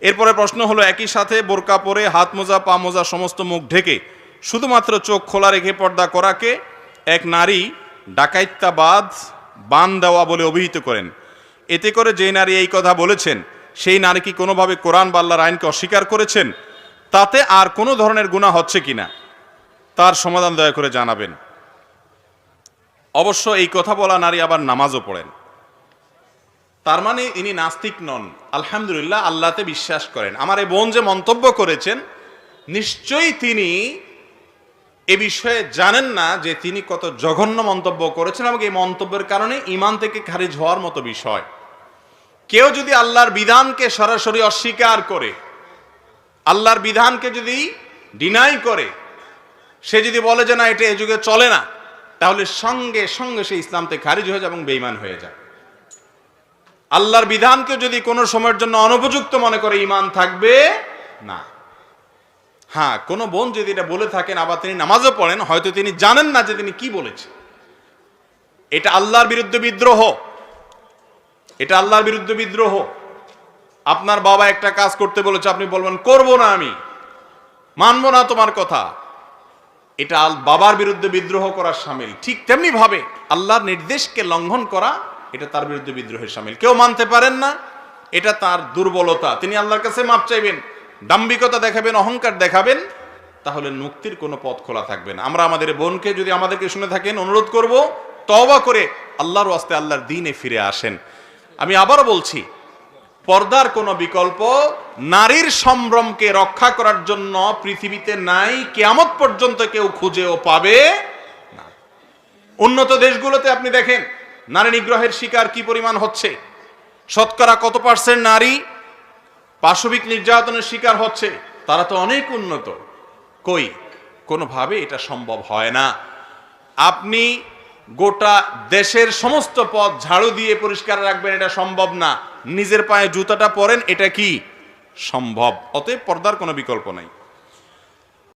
এরপরে প্রশ্ন হলো একই সাথে বোরকা পরে হাত মোজা, পা মোজা সমস্ত মুখ ঢেকে শুধুমাত্র চোখ খোলা রেখে পর্দা করাকে এক নারী ডাকাইত্যাবাদ, বান দেওয়া বলে অভিহিত করেন। এতে করে যে নারী এই কথা বলেছেন, সেই নারী কি কোনোভাবে কোরআন বা আল্লাহর আইনকে অস্বীকার করেছেন? তাতে আর কোনো ধরনের গুণা হচ্ছে কিনা তার সমাধান দয়া করে জানাবেন। অবশ্য এই কথা বলা নারী আবার নামাজও পড়েন। তার মানে ইনি নাস্তিক নন। আলহামদুলিল্লাহ আল্লাহতে বিশ্বাস করেন। আমার এই বোন যে মন্তব্য করেছেন, নিশ্চয়ই তিনি এ বিষয়ে জানেন না যে তিনি কত জঘন্য মন্তব্য করেছেন এবং এই মন্তব্যের কারণে ইমান থেকে খারিজ হওয়ার মতো বিষয়। কেউ যদি আল্লাহর বিধানকে সরাসরি অস্বীকার করে, আল্লাহর বিধানকে যদি ডিনাই করে, সে যদি বলে যে না, এটা এ যুগে চলে না, তাহলে সঙ্গে সঙ্গে সে ইসলাম থেকে খারিজ হয়ে যায় এবং বেইমান হয়ে যায়। আল্লাহর বিধানকে যদি কোনো সময়ের জন্য অনুপযুক্ত মনে করে ইমান থাকবে, না। হ্যাঁ কোনো বোন যদি এটা বলে থাকেন, আবার তিনি নামাজও পড়েন, হয়তো তিনি জানেন না যে তিনি কি বলেছেন। এটা আল্লাহর বিরুদ্ধে বিদ্রোহ। এটা আল্লাহর বিরুদ্ধে বিদ্রোহ। আপনার বাবা একটা কাজ করতে বলেছে, আপনি বলবেন, করব না আমি। মানব না তোমার কথা। এটা বাবার বিরুদ্ধে বিদ্রোহ করার সামিল। ঠিক তেমনি ভাবে আল্লাহর নির্দেশকে লঙ্ঘন করা এটা তার বিরুদ্ধে বিদ্রোহের সামিল। কেউ মানতে পারেন না, এটা তার দুর্বলতা। তিনি আল্লাহর কাছে মাপ চাইবেন, দাম্ভিকতা দেখাবেন, অহংকার দেখাবেন, তাহলে মুক্তির কোনো পথ খোলা থাকবে না। আমরা আমাদের বোনকে যদি আমাদেরকে শুনে থাকেন, অনুরোধ করব, তওবা করে আল্লাহর ওয়াস্তে আল্লাহর দিনে ফিরে আসেন। আমি আবারও বলছি, পর্দার কোনো বিকল্প নারীর সম্ভ্রমকে রক্ষা করার জন্য পৃথিবীতে নাই, কেয়ামত পর্যন্ত কেউ খুঁজেও পাবে না। উন্নত দেশগুলোতে আপনি দেখেন নারী নিগ্রহের শিকার কি পরিমাণ হচ্ছে? শতকরা কত পার্সেন্ট নারী পাশবিক নির্যাতনের শিকার হচ্ছে? তারা তো অনেক উন্নত। কই? কোনোভাবে এটা সম্ভব হয় না। আপনি গোটা দেশের সমস্ত পথ ঝাড়ু দিয়ে পরিষ্কার রাখবেন, এটা সম্ভব না। নিজের পায়ে জুতাটা পরেন, এটা কি? সম্ভব। অতএব পর্দার কোনো বিকল্প নাই।